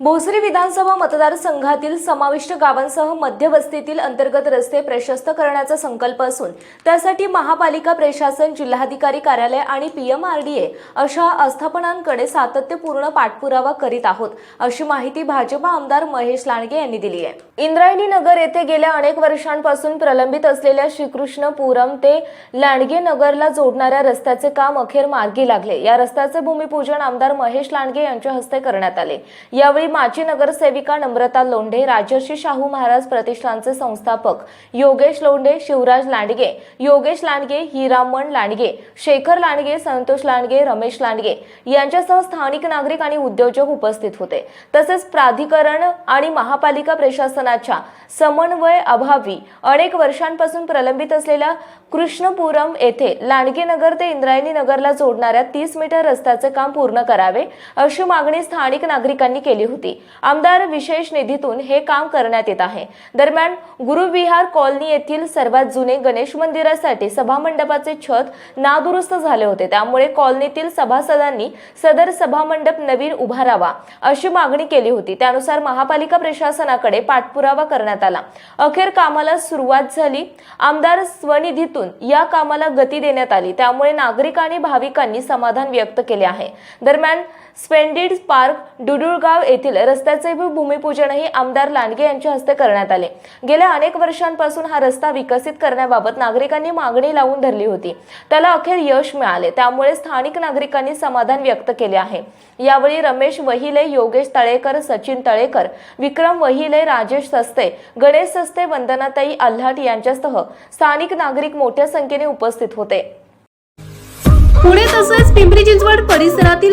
भोसरी विधानसभा मतदारसंघातील समाविष्ट गावांसह मध्यवस्तीतील अंतर्गत रस्ते प्रशस्त करण्याचा संकल्प असून त्यासाठी महापालिका प्रशासन जिल्हाधिकारी कार्यालय आणि पीएमआरडीए अशा आस्थापनांकडे सातत्यपूर्ण पाठपुरावा करीत आहोत अशी माहिती भाजपा आमदार महेश लांडगे यांनी दिली आहे. इंद्रायणी नगर येथे गेल्या अनेक वर्षांपासून प्रलंबित असलेल्या श्रीकृष्णपुरम ते लांडगे नगरला जोडणाऱ्या रस्त्याचे काम अखेर मार्गी लागले. या रस्त्याचे भूमिपूजन आमदार महेश लांडगे यांच्या हस्ते करण्यात आले. यावेळी माजी नगरसेविका नम्रता लोंढे राजर्षी शाहू महाराज प्रतिष्ठानचे संस्थापक योगेश लोंढे शिवराज लांडगे योगेश लांडगे हिरामण लांडगे शेखर लांडगे संतोष लांडगे रमेश लांडगे यांच्यासह स्थानिक नागरिक आणि उद्योजक उपस्थित होते. तसेच प्राधिकरण आणि महापालिका प्रशासनाच्या समन्वय अभावी अनेक वर्षांपासून प्रलंबित असलेल्या कृष्णपुरम येथे लांडगे नगर ते इंद्रायणी नगरला जोडणाऱ्या तीस मीटर रस्त्याचे काम पूर्ण करावे अशी मागणी स्थानिक नागरिकांनी केली होती. आमदार विशेष निधीतून हे काम करण्यात येत आहे. दरम्यान गुरुविहार कॉलनी येथील सर्वात जुने गणेश मंदिरासाठी सभामंडपाचे छत नादुरुस्त झाले होते. त्यामुळे कॉलनीतील सभासदांनी सदर सभामंडप नवीन उभारावा अशी मागणी केली होती. त्यानुसार महापालिका प्रशासनाकडे पाठपुरावा करण्यात आला. अखेर कामाला सुरुवात झाली. आमदार स्वनिधीतून या कामाला गती देण्यात आली. त्यामुळे नागरिक आणि भाविकांनी समाधान व्यक्त केले आहे. दरम्यान स्पेंडिड पार्क डुडुळगाव येथील रस्त्याचे भूमिपूजनही आमदार लांडगे यांच्या हस्ते करण्यात आले. गेल्या अनेक वर्षांपासून हा रस्ता विकसित करण्याबाबत नागरिकांनी मागणी लावून धरली होती. त्याला अखेर यश मिळाले. त्यामुळे स्थानिक नागरिकांनी समाधान व्यक्त केले आहे. यावेळी रमेश वहिले योगेश तळेकर सचिन तळेकर विक्रम वहिले राजेश सस्ते गणेश सस्ते वंदनाताई आल्हाट यांच्यासह स्थानिक नागरिक मोठ्या संख्येने उपस्थित होते. पुणे तसेच पिंपरी चिंचवड परिसरातील